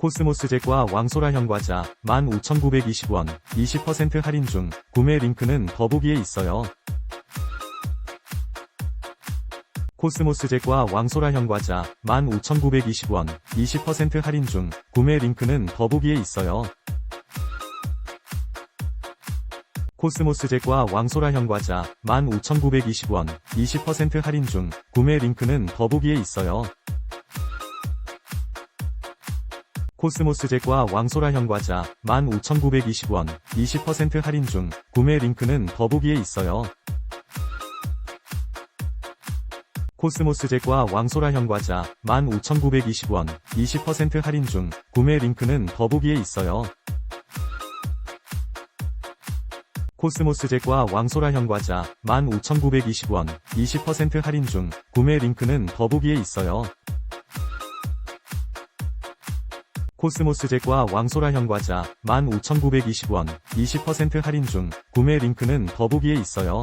코스모스 잭과 왕소라 현과자 15,920원 20% 할인 중 구매 링크는 더보기에 있어요. 코스모스 잭과 왕소라 현과자 15,920원 20% 할인 중 구매 링크는 더보기에 있어요. 코스모스 잭과 왕소라 현과자 15,920원 20% 할인 중 구매 링크는 더보기에 있어요. 코스모스잭과 왕소라 현과자 15,920원 20% 할인 중 구매 링크는 더보기에 있어요. 코스모스잭과 왕소라 현과자 15,920원 20% 할인 중 구매 링크는 더보기에 있어요. 코스모스잭과 왕소라 현과자 15,920원 20% 할인 중 구매 링크는 더보기에 있어요. 코스모스 잭과 왕소라 현과자 15,920원 20% 할인 중 구매 링크는 더보기에 있어요.